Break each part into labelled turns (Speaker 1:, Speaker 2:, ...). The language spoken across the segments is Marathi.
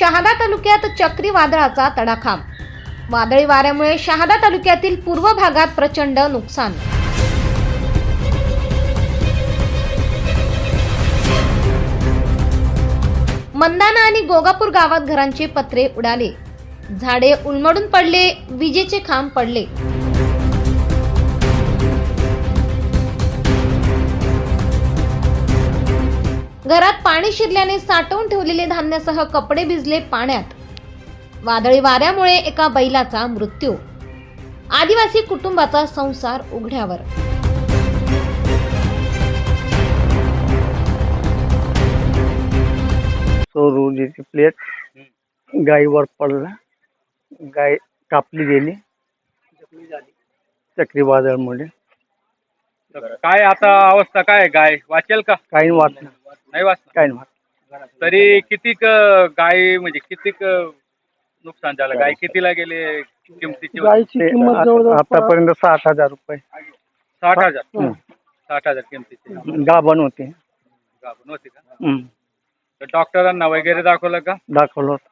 Speaker 1: शहादा तालुक्यात चक्रीवादळाचा तडाखा. वादळी वाऱ्यामुळे शहादा तालुक्यातील पूर्व भागात प्रचंड नुकसान. मंदाना आणि गोगापूर गावात घरांचे पत्रे उडाले. झाडे उलमडून पडले विजेचे खांब पडले. घरात पाणी शिरल्याने साठवून ठेवलेले धान्यासह कपडे भिजले पाण्यात. वादळी वाऱ्यामुळे एका बैलाचा मृत्यू. आदिवासी कुटुंबाचा संसार उघड्यावर.
Speaker 2: सोरूजीची प्लेट गायीवर पडला. गाय कापली गेली. चक्रीवादळमुळे
Speaker 3: काय आता अवस्था काय? गाय वाचेल का?
Speaker 2: काही वाटलं
Speaker 3: नाही वाचणार.
Speaker 2: काही वाटलं
Speaker 3: तरी कितीक गाय म्हणजे कितीक नुकसान झालं? गाय कितीला गेले? किमतीची होती?
Speaker 4: गायची किंमत जवळजवळ
Speaker 2: आतापर्यंत साठ हजार रुपये.
Speaker 3: साठ हजार?
Speaker 2: हं.
Speaker 3: साठ हजार किमतीची.
Speaker 2: गाभण होते.
Speaker 3: गाभण होती का?
Speaker 2: हं.
Speaker 3: तर डॉक्टरांना वगैरे दाखवलं का?
Speaker 2: दाखवलं होतं.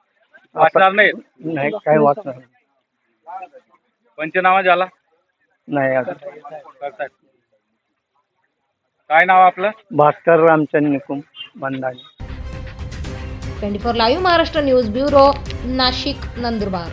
Speaker 3: वाचणार नाही
Speaker 2: नाही काही वाचणार नाही.
Speaker 3: पंचनामा झाला?
Speaker 2: नाही अजून.
Speaker 3: करतायत. काय नाव आपलं?
Speaker 2: Bhaskar Ramchand Nikum बंधाने
Speaker 1: twenty four live Maharashtra news bureau Nashik Nandurbar.